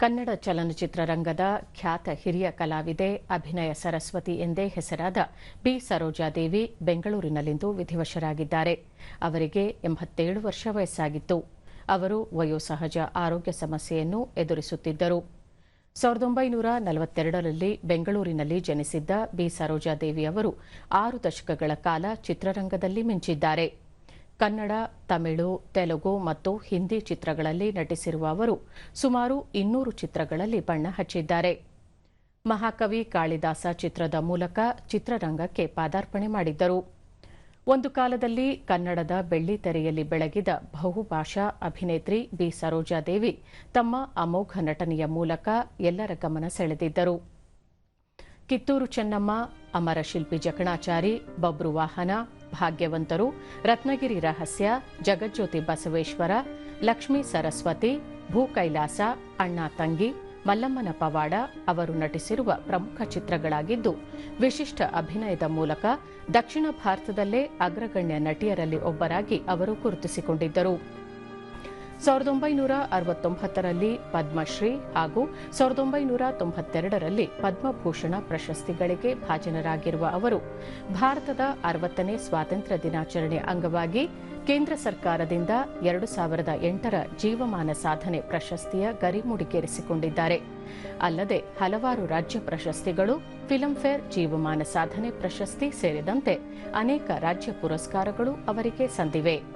ಕನ್ನಡ ಚಲನಚಿತ್ರರಂಗದ ಖ್ಯಾತ ಹಿರಿಯ ಕಲಾವಿದೆ ಅಭಿನಯ ಸರಸ್ವತಿ ಎಂದೇ ಹೆಸರಾದ ಬಿ. ಸರೋಜಾದೇವಿ ಬೆಂಗಳೂರಿನಲ್ಲಿಂದು ವಿಧಿವಶರಾಗಿದ್ದಾರೆ. ಅವರಿಗೆ ಎಂಬತ್ತೇಳು ವರ್ಷ ವಯಸ್ಸಾಗಿತ್ತು. ಅವರು ವಯೋಸಹಜ ಆರೋಗ್ಯ ಸಮಸ್ಯೆಯನ್ನು ಎದುರಿಸುತ್ತಿದ್ದರು. ಸಾವಿರದ ಒಂಬೈನೂರ ನಲವತ್ತೆರಡರಲ್ಲಿ ಬೆಂಗಳೂರಿನಲ್ಲಿ ಜನಿಸಿದ್ದ ಬಿ. ಸರೋಜಾದೇವಿ ಅವರು ಆರು ದಶಕಗಳ ಕಾಲ ಚಿತ್ರರಂಗದಲ್ಲಿ ಮಿಂಚಿದ್ದಾರೆ. ಕನ್ನಡ, ತಮಿಳು, ತೆಲುಗು ಮತ್ತು ಹಿಂದಿ ಚಿತ್ರಗಳಲ್ಲಿ ನಟಿಸಿರುವ ಅವರು ಸುಮಾರು ಇನ್ನೂರು ಚಿತ್ರಗಳಲ್ಲಿ ಬಣ್ಣ ಹಚ್ಚಿದ್ದಾರೆ. ಮಹಾಕವಿ ಕಾಳಿದಾಸ ಚಿತ್ರದ ಮೂಲಕ ಚಿತ್ರರಂಗಕ್ಕೆ ಪಾದಾರ್ಪಣೆ ಮಾಡಿದ್ದರು. ಒಂದು ಕಾಲದಲ್ಲಿ ಕನ್ನಡದ ಬೆಳ್ಳಿತೆರೆಯಲ್ಲಿ ಬೆಳಗಿದ ಬಹುಭಾಷಾ ಅಭಿನೇತ್ರಿ ಬಿ. ಸರೋಜಾದೇವಿ ತಮ್ಮ ಅಮೋಘ ನಟನೆಯ ಮೂಲಕ ಎಲ್ಲರ ಗಮನ ಸೆಳೆದಿದ್ದರು. ಕಿತ್ತೂರು ಚೆನ್ನಮ್ಮ, ಅಮರ ಶಿಲ್ಪಿ ಜಕಣಾಚಾರಿ, ಬಬ್ರು ವಾಹನ ಭಾಗ್ಯವಂತರು ರತ್ನಗಿರಿ ರಹಸ್ಯ, ಜಗಜ್ಯೋತಿ ಬಸವೇಶ್ವರ, ಲಕ್ಷ್ಮೀ ಸರಸ್ವತಿ, ಭೂ ಕೈಲಾಸ, ಅಣ್ಣ ತಂಗಿ, ಮಲ್ಲಮ್ಮನ ಪವಾಡ ಅವರು ನಟಿಸಿರುವ ಪ್ರಮುಖ ಚಿತ್ರಗಳಾಗಿದ್ದು, ವಿಶಿಷ್ಟ ಅಭಿನಯದ ಮೂಲಕ ದಕ್ಷಿಣ ಭಾರತದಲ್ಲೇ ಅಗ್ರಗಣ್ಯ ನಟಿಯರಲ್ಲಿ ಒಬ್ಬರಾಗಿ ಅವರು ಗುರುತಿಸಿಕೊಂಡಿದ್ದರು. ಸಾವಿರದ ಒಂಬೈನೂರ ಅರವತ್ತೊಂಬತ್ತರಲ್ಲಿ ಪದ್ಮಶ್ರೀ ಹಾಗೂ ಸಾವಿರದ ಒಂಬೈನೂರ ತೊಂಬತ್ತೆರಡರಲ್ಲಿ ಪದ್ಮಭೂಷಣ ಪ್ರಶಸ್ತಿಗಳಿಗೆ ಭಾಜನರಾಗಿರುವ ಅವರು ಭಾರತದ ಅರವತ್ತನೇ ಸ್ವಾತಂತ್ರ್ಯ ದಿನಾಚರಣೆ ಅಂಗವಾಗಿ ಕೇಂದ್ರ ಸರ್ಕಾರದಿಂದ ಎರಡು ಸಾವಿರದ ಎಂಟರ ಜೀವಮಾನ ಸಾಧನೆ ಪ್ರಶಸ್ತಿಯ ಗರಿಮುಡಿಗೇರಿಸಿಕೊಂಡಿದ್ದಾರೆ. ಅಲ್ಲದೆ ಹಲವಾರು ರಾಜ್ಯ ಪ್ರಶಸ್ತಿಗಳು, ಫಿಲಂಫೇರ್ ಜೀವಮಾನ ಸಾಧನೆ ಪ್ರಶಸ್ತಿ ಸೇರಿದಂತೆ ಅನೇಕ ರಾಜ್ಯ ಪುರಸ್ಕಾರಗಳು ಅವರಿಗೆ ಸಂದಿವೆ.